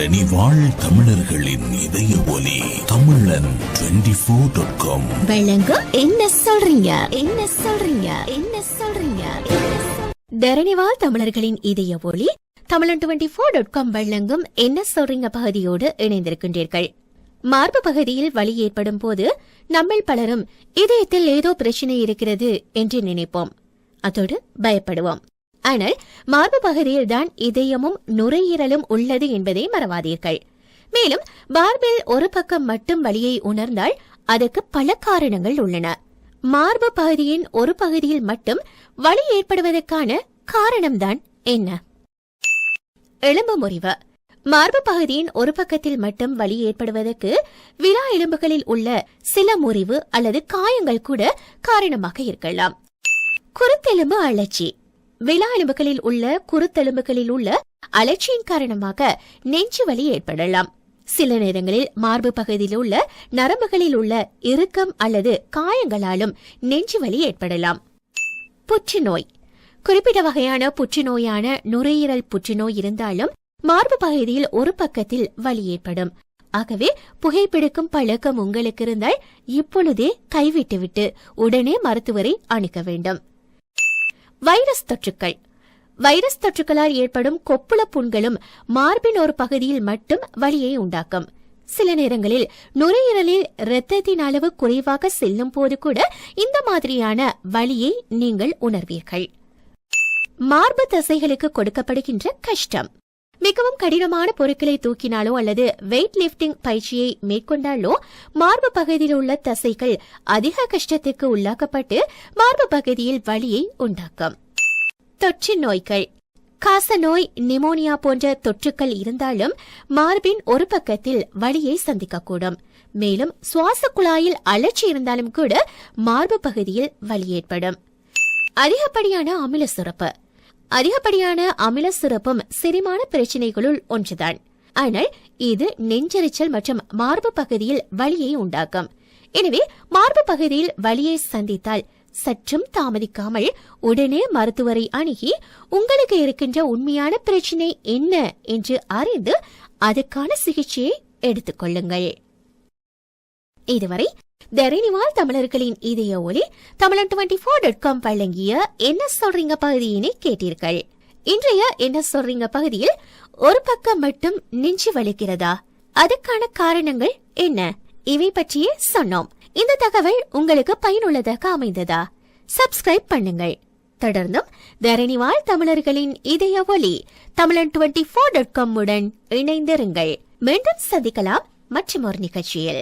தரணி வாழ் தமிழர்களின் இதய ஒலி Tamilan twenty four dot com வெள்ளங்க என்ன சொல்றீங்க? என்ன சொல்றீங்க? என்ன சொல்றீங்க? தரணிவால் தமிழர்களின் இதய ஒளி தமிழன் டுவெண்டி போர் டாட் காம் வழங்கும் என்ன சொல்றீங்க பகுதியோடு இணைந்திருக்கின்றீர்கள். மார்பு பகுதியில் வலி ஏற்படும் போது நம்மில் பலரும் இதயத்தில் ஏதோ பிரச்சனை இருக்கிறது என்று நினைப்போம். அதோடு பயப்படுவோம். ஆனால் மார்பு பகுதியில் தான் இதயமும் நுரையீரலும் உள்ளது என்பதை மறவாதீர்கள். மேலும் மார்பில் ஒரு பக்கம் மட்டும் வலியை உணர்ந்தால் அதற்கு பல காரணங்கள் உள்ளன. மார்பு பகுதியின் ஒரு பகுதியில் மட்டும் வலி ஏற்படுவதற்கான காரணம்தான் என்ன? எலும்பு முறிவு. மார்பு பகுதியின் ஒரு பக்கத்தில் மட்டும் வலி ஏற்படுவதற்கு விழா எலும்புகளில் உள்ள சில முறிவு அல்லது காயங்கள் கூட காரணமாக இருக்கலாம். குருத்தெலும்பு அழற்சி. விழா எலும்புகளில் உள்ள குருத்தெலும்புகளில் உள்ள அலட்சியின் காரணமாக நெஞ்சு வலி ஏற்படலாம். சில நேரங்களில் மார்பு பகுதியில் உள்ள நரம்புகளில் உள்ள இறுக்கம் அல்லது காயங்களாலும் நெஞ்சு வலி ஏற்படலாம். புற்றுநோய். குறிப்பிட்ட வகையான புற்றுநோயான நுரையீரல் புற்றுநோய் இருந்தாலும் மார்பு பகுதியில் ஒரு பக்கத்தில் வலி ஏற்படும். ஆகவே புகைப்பிடிக்கும் பழக்கம் உங்களுக்கு இருந்தால் இப்பொழுதே கைவிட்டுவிட்டு உடனே மருத்துவரை அணுக வேண்டும். வைரஸ் தொற்றுக்கள். வைரஸ் தொற்றுக்களால் ஏற்படும் கொப்புள புண்களும் மார்பின் ஒரு பகுதியில் மட்டும் வலியை உண்டாக்கும். சில நேரங்களில் நுரையீரலில் இரத்தத்தின் அளவு குறைவாக செல்லும் போது கூட இந்த மாதிரியான வலியை நீங்கள் உணர்வீர்கள். மார்பு தசைகளுக்கு கொடுக்கப்படுகின்ற கஷ்டம். மிகவும் கடினமான பொருட்களை தூக்கினாலோ அல்லது வெயிட் லிஃப்டிங் பயிற்சியை மேற்கொண்டாலோ மார்பு பகுதியில் உள்ள தசைகள் அதிக கஷ்டத்துக்கு உள்ளாக்கப்பட்டு மார்பு பகுதியில் வலியை உண்டாக்கும். தொற்று நோய்கள். காசநோய் நிமோனியா போன்ற தொற்றுக்கள் இருந்தாலும் மார்பின் ஒரு பக்கத்தில் வலியை சந்திக்கக்கூடும். மேலும் சுவாச குழாயில் அலர்ச்சி இருந்தாலும் கூட மார்பு பகுதியில் வலி ஏற்படும். அதிகப்படியான அமில சுரப்பு. அதிகப்படியான அமில சுரப்பும் செரிமான பிரச்சினைகளுள் ஒன்றுதான். ஆனால் இது நெஞ்செரிச்சல் மற்றும் மார்பு பகுதியில் வலியை உண்டாக்கும். எனவே மார்பு பகுதியில் வலியை சந்தித்தால் சற்றும் தாமதிக்காமல் உடனே மருத்துவரை அணுகி உங்களுக்கு இருக்கின்ற உண்மையான பிரச்சினை என்ன என்று அறிந்து அதுக்கான சிகிச்சையை எடுத்துக்கொள்ளுங்கள் இதுவரை தரணிவால் தமிழர்களின் இதய ஒலி தமிழன் டுவெண்ட்டி ஃபோர் டாட் காம் வழங்கிய என்ன சொல்றீங்க பகுதியினை கேட்டீர்கள். இன்றைய என்ன சொல்றீங்க பகுதியில் ஒரு பக்கம் மட்டும் நெஞ்சு வலிக்கிறதா? அதுக்கான காரணங்கள் என்ன? இவை பற்றியே சொன்னோம். இந்த தகவல் உங்களுக்கு பயனுள்ளதாக அமைந்ததா? சப்ஸ்கிரைப் பண்ணுங்கள். தொடர்ந்தும் தரணிவால் தமிழர்களின் இதய ஒலி தமிழன் டுவெண்ட்டி ஃபோர் டாட் காம் உடன் இணைந்திருங்கள். மீண்டும் சந்திக்கலாம். மற்றும் ஒரு நிகழ்ச்சியில்.